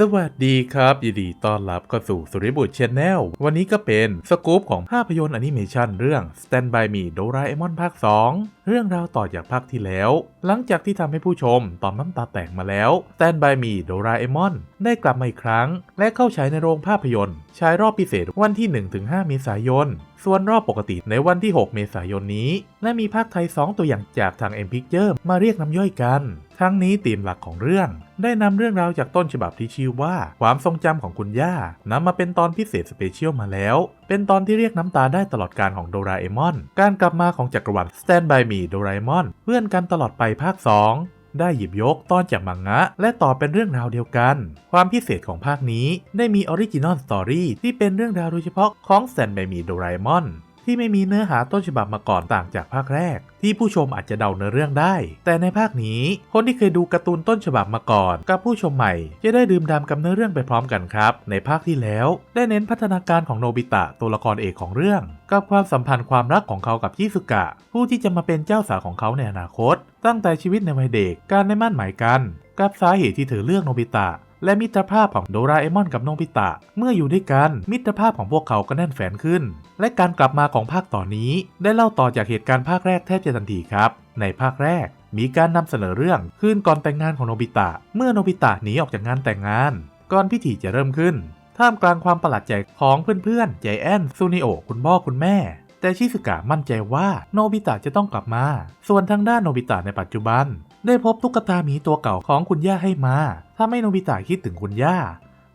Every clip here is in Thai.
สวัสดีครับ ยินดีต้อนรับเข้าสู่สุริบุตรชแนลวันนี้ก็เป็นสกู๊ปของภาพยนตร์แอนิเมชันเรื่อง Stand by Me โดราเอมอนภาค 2 เรื่องราวต่อจากภาคที่แล้ว หลังจากที่ทำให้ผู้ชมตอมน้ำตาแตกมาแล้ว Stand by Me โดราเอมอน ได้กลับมาอีกครั้ง และเข้าฉายในโรงภาพยนตร์ฉายรอบพิเศษวันที่ 1-5 เมษายน ส่วนรอบปกติในวันที่ 6 เมษายนนี้ และมีภาคไทย 2 ตัวอย่างจากทาง M Picture มาเรียกน้ำย่อยกัน ทั้งนี้ธีมหลักของเรื่อง ได้นำเรื่องราวจากต้นฉบับที่ชื่อว่า ความทรงจำของคุณย่านำมาเป็นตอนพิเศษสเปเชียลมาแล้ว เป็นตอนที่เรียกน้ำตาได้ตลอดการของโดราเอมอน การกลับมาของจักรวรรดิ Stand by Me โดราเอมอนเพื่อนกันตลอดไปภาค 2ได้หยิบยกตอนจากมังงะ และต่อเป็นเรื่องราวเดียวกัน ความพิเศษของภาคนี้ได้มีออริจินอลสตอรี่ที่เป็นเรื่องราวโดยเฉพาะของแซนไบมีโดราเอมอน ที่ไม่มีเนื้อหาต้นฉบับมาก่อนต่างจากภาคแรก ที่ผู้ชมอาจจะเดาเนื้อเรื่องได้ แต่ในภาคนี้คนที่เคยดูการ์ตูนต้นฉบับมาก่อน กับผู้ชมใหม่ จะได้ดื่มด่ำกับเนื้อเรื่องไปพร้อมกันครับ ในภาคที่แล้ว ได้เน้นพัฒนาการของโนบิตะตัวละครเอกของเรื่อง กับความสัมพันธ์ความรักของเขากับชิสุกะ ผู้ที่จะมาเป็นเจ้าสาวของเขาในอนาคต ตั้งแต่ชีวิตในวัยเด็กการได้มั่นหมายกัน กับสาเหตุที่เธอเลือกโนบิตะ และมิตรภาพของโดราเอมอนกับโนบิตะ เมื่ออยู่ด้วยกันมิตรภาพของพวกเขาก็แน่นแฟนขึ้น และการกลับมาของภาคต่อนนี้ ได้เล่าต่อจากเหตุการณ์ภาคแรกแทบจะทันทีครับ ในภาคแรก มีการนำเสนอเรื่องคืนก่อนแต่งงานของโนบิตะ เมื่อโนบิตะหนีออกจากงานแต่งงาน ก่อนพิธีจะเริ่มขึ้น ท่ามกลางความประหลาดใจของเพื่อนๆใจแอนซูนิโอคุณพ่อคุณแม่แต่ชิสุกะมั่นใจว่าโนบิตะจะต้องกลับมา ส่วนทางด้านโนบิตะในปัจจุบัน ได้พบตุ๊กตาหมีตัวเก่าของคุณย่าให้มาทำให้โนบิตะคิดถึงคุณย่า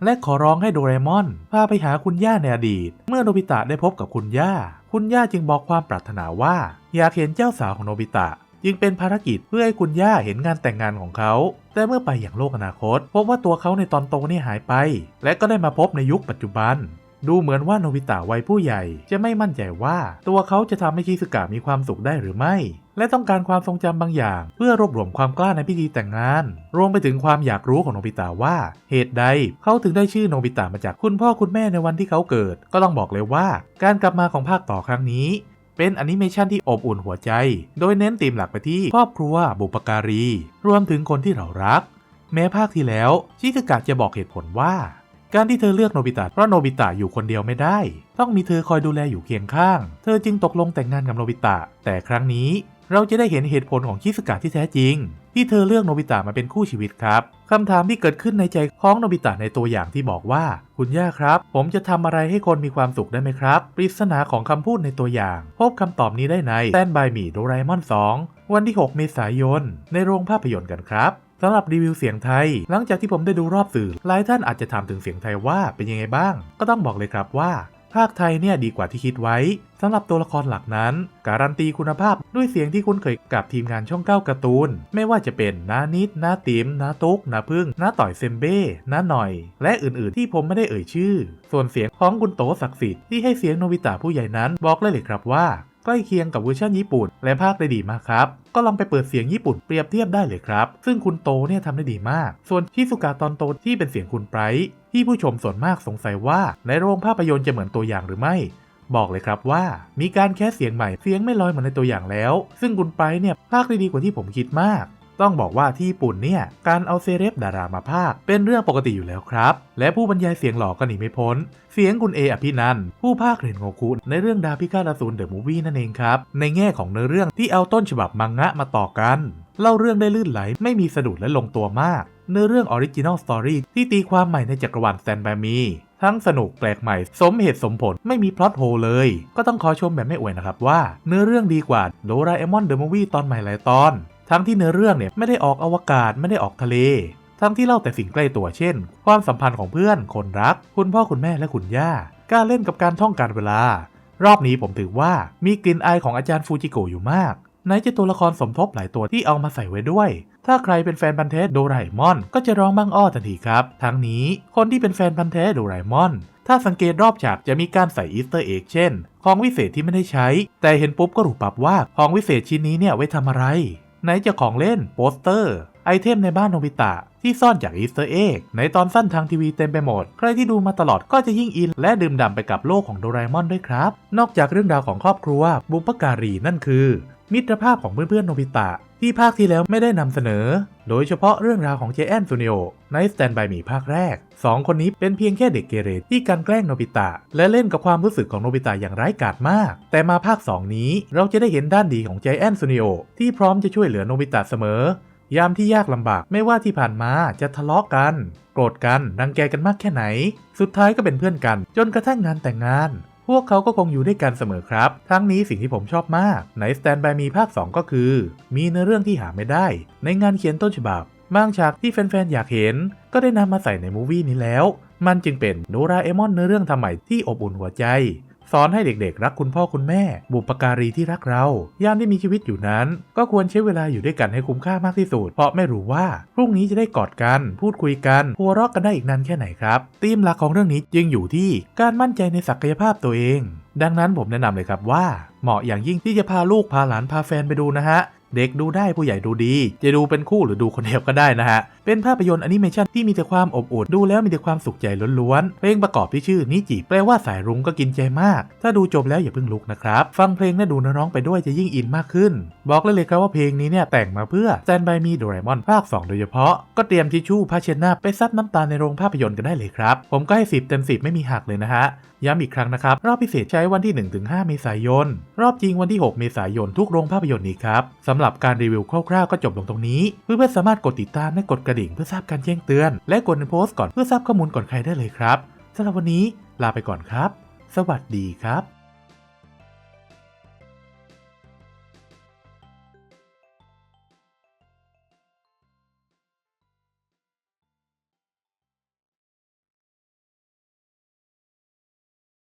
และขอร้องให้โดเรมอนพาไปหาคุณย่าในอดีต เมื่อโนบิตะได้พบกับคุณย่า คุณย่าจึงบอกความปรารถนาว่า อยากเห็นเจ้าสาวของโนบิตะจึงเป็นภารกิจเพื่อให้คุณย่าเห็นงานแต่งงานของเขา แต่เมื่อไปอย่างโลกอนาคต พบว่าตัวเขาในตอนโตนี่หายไป และก็ได้มาพบในยุคปัจจุบัน ดูเหมือนว่าโนบิตะวัยผู้ใหญ่ จะไม่มั่นใจว่า ตัวเขาจะทำให้ชิสุกะมีความสุขได้หรือไม่ และต้องการความทรงจำบางอย่าง เพื่อรวบรวมความกล้าในพิธีแต่งงาน รวมไปถึงความอยากรู้ของโนบิตะว่า เหตุใดเขาถึงได้ชื่อโนบิตะมาจากคุณพ่อคุณแม่ในวันที่เขาเกิด ก็ต้องบอกเลยว่า การกลับมาของภาคต่อครั้งนี้เป็นอนิเมชันที่อบอุ่นหัวใจ โดยเน้นธีมหลักไปที่ครอบครัว บุปการี รวมถึงคนที่เรารัก แม้ภาคที่แล้ว ชิซึกะจะบอกเหตุผลว่า การที่เธอเลือกโนบิตะเพราะโนบิตะอยู่คนเดียวไม่ได้ ต้องมีเธอคอยดูแลอยู่เคียงข้าง เธอจึงตกลงแต่งงานกับโนบิตะ แต่ครั้งนี้เราจะได้เห็นเหตุผลของชิสกะที่แท้จริง ที่เธอเลือกโนบิตะมาเป็นคู่ชีวิตครับคำถามที่เกิดขึ้นในใจของโนบิตะในตัวอย่างที่บอกว่า คุณย่าครับ ผมจะทำอะไรให้คนมีความสุขได้ไหมครับ ปริศนาของคำพูดในตัวอย่าง พบคำตอบนี้ได้ใน Stand by Me โดราเอมอน 2 วันที่ 6 เมษายน ในโรงภาพยนตร์กันครับ สำหรับรีวิวเสียงไทย หลังจากที่ผมได้ดูรอบสื่อหลายท่านอาจจะถามถึงเสียงไทยว่าเป็นยังไงบ้าง ก็ต้องบอกเลยครับว่าภาคไทยเนี่ยดีกว่าที่คิดไว้สำหรับตัวละครหลักนั้น การันตีคุณภาพด้วยเสียงที่คุ้นเคยกับทีมงานช่องเก้าการ์ตูน ไม่ว่าจะเป็นน้านิดน้าติ๋มน้าตุกน้าพึ่งน้าต่อยเซมเบ้น้าหน่อย และอื่นๆที่ผมไม่ได้เอ่ยชื่อ ส่วนเสียงของคุณโตศักดิ์สิทธิ์ที่ให้เสียงโนบิตะผู้ใหญ่นั้นบอกเลยเลยครับว่า ใกล้เคียงกับเวอร์ชันญี่ปุ่น และภาคได้ดีมากครับ ก็ลองไปเปิดเสียงญี่ปุ่นเปรียบเทียบได้เลยครับ ซึ่งคุณโตเนี่ยทำได้ดีมาก ส่วนชิสุกะตอนโตที่เป็นเสียงคุณไบรท์ที่ผู้ชมส่วนมากสงสัยว่าในโรงภาพยนตร์จะเหมือนตัวอย่างหรือไม่ บอกเลยครับว่า มีการแคสเสียงใหม่เสียงไม่ลอยเหมือนในตัวอย่างแล้ว ซึ่งคุณไบรท์เนี่ยภาคได้ดีกว่าที่ผมคิดมาก ต้องบอกว่าที่ญี่ปุ่นเนี่ยการเอาเซเลบดารามาภาคเป็นเรื่องปกติอยู่แล้วครับ และผู้บรรยายเสียงหล่อก็หนีไม่พ้น เสียงคุณเออภินันผู้ภาคเรนโงคุในเรื่องดาพิฆาตอสูรเดอะมูฟวี่นั่นเองครับ ในแง่ของเนื้อเรื่องที่เอาต้นฉบับมังงะมาต่อกัน เล่าเรื่องได้ลื่นไหลไม่มีสะดุดและลงตัวมาก เนื้อเรื่องออริจินอลสตอรี่ที่ตีความใหม่ในจักรวาลแซนแบมีทั้งสนุกแปลกใหม่ สมเหตุสมผลไม่มีพล็อตโฮเลย ก็ต้องขอชมแบบไม่อวยนะครับว่า เนื้อเรื่องดีกว่าโดราเอมอนเดอะมูฟวี่ตอนใหม่หลายตอน ทั้งที่เนื้อเรื่องเนี่ยไม่ได้ออกอวกาศไม่ได้ออกทะเล ทั้งที่เล่าแต่สิ่งใกล้ตัวเช่น ความสัมพันธ์ของเพื่อน คนรัก คุณพ่อคุณแม่และคุณย่า การเล่นกับการท่องการเวลา รอบนี้ผมถือว่ามีกลิ่นอายของอาจารย์ฟูจิโกะอยู่มากไหนจะตัวละครสมทบหลายตัวที่เอามาใส่ไว้ด้วย ถ้าใครเป็นแฟนพันธ์แท้โดราเอมอน ก็จะร้องบ้างอ้อทันทีครับ ทั้งนี้คนที่เป็นแฟนพันธ์แท้โดราเอมอน ถ้าสังเกตรอบฉากจะมีการใส่อีสเตอร์เอกเช่น ของวิเศษที่ไม่ได้ใช้ แต่เห็นปุ๊บก็รู้ปับว่าของวิเศษชิ้นนี้เนี่ยไว้ทำอะไร ไหนจะของเล่นโปสเตอร์ ไอเทมในบ้านโนบิตะ ที่ซ่อนจากอีสเตอร์เอ็กในตอนสั้นทางทีวีเต็มไปหมด ใครที่ดูมาตลอดก็จะยิ่งอิน และดื่มด่ำไปกับโลกของโดราเอมอนด้วยครับ นอกจากเรื่องราวของครอบครัวบุปการีนั่นคือ มิตรภาพของเพื่อนๆโนบิตะ ที่ภาคที่แล้วไม่ได้นำเสนอ โดยเฉพาะเรื่องราวของเจแอนซูนิโอใน Stand By Me ภาคแรกสองคนนี้เป็นเพียงแค่เด็กเกเรที่กันแกล้งโนบิตะ และเล่นกับความรู้สึกของโนบิตะอย่างไร้กาจมาก แต่มาภาค 2 นี้เราจะได้เห็นด้านดีของเจแอนซูนิโอที่พร้อมจะช่วยเหลือโนบิตะเสมอยามที่ยากลำบากไม่ว่าที่ผ่านมาจะทะเลาะกัน โกรธกันรังแกกันมากแค่ไหน สุดท้ายก็เป็นเพื่อนกัน จนกระทั่งงานแต่งงาน พวกเขาก็คงอยู่ด้วยกันเสมอครับ ทั้งนี้สิ่งที่ผมชอบมาก ใน Stand By Me ภาค 2 ก็คือ มีเนื้อเรื่องที่หาไม่ได้ ในงานเขียนต้นฉบับบางฉากที่แฟนๆอยากเห็น ก็ได้นำมาใส่ในมูวี่นี้แล้ว มันจึงเป็นโดราเอมอนเนื้อเรื่องทำใหม่ที่อบอุ่นหัวใจ สอนให้เด็กๆ รักคุณพ่อคุณแม่ บุปการีที่รักเรา ยามที่มีชีวิตอยู่นั้น ก็ควรใช้เวลาอยู่ด้วยกันให้คุ้มค่ามากที่สุด เพราะไม่รู้ว่า พรุ่งนี้จะได้กอดกัน พูดคุยกันหัวเราะกันได้อีกนานแค่ไหนครับธีมหลักของเรื่องนี้จึงอยู่ที่การมั่นใจในศักยภาพตัวเอง ดังนั้นผมแนะนำเลยครับว่า เหมาะอย่างยิ่งที่จะพาลูกพาหลานพาแฟนไปดูนะฮะเด็กดูได้ผู้ใหญ่ดูดี จะดูเป็นคู่หรือดูคนเดียวก็ได้นะฮะเป็นภาพยนตร์แอนิเมชันที่มีแต่ความอบอุ่นดูแล้วมีแต่ความสุขใจล้วนๆ เพลงประกอบที่ชื่อนิจิแปลว่าสายรุ้งก็กินใจมาก ถ้าดูจบแล้วอย่าเพิ่งลุกนะครับ ฟังเพลงและดูน้องไปด้วยจะยิ่งอินมากขึ้น บอกเลยเลยครับว่าเพลงนี้เนี่ยแต่งมาเพื่อ Stand By Me Doraemon ภาค 2 โดยเฉพาะ ก็เตรียมทิชชู่ผ้าเช็ดหน้าไปซับน้ำตาในโรงภาพยนตร์กันได้เลยครับ ผมก็ให้ 10 เต็ม 10 ไม่มีหักเลยนะฮะย้ำอีกครั้งนะครับ รอบพิเศษใช้วันที่ 1-5 เมษายน รอบจริงวันที่ 6 เมษายนทุกโรงภาพยนตร์นี้ครับสำหรับการรีวิวคร่าวๆก็จบลงตรงนี้เพื่อนๆสามารถกดติดตามและกดกระระดิ่งเพื่อทราบการแจ้งเตือน และกดในโพสต์ก่อนเพื่อทราบข้อมูลก่อนใครได้เลยครับสำหรับวันนี้ลาไปก่อนครับ สวัสดีครับ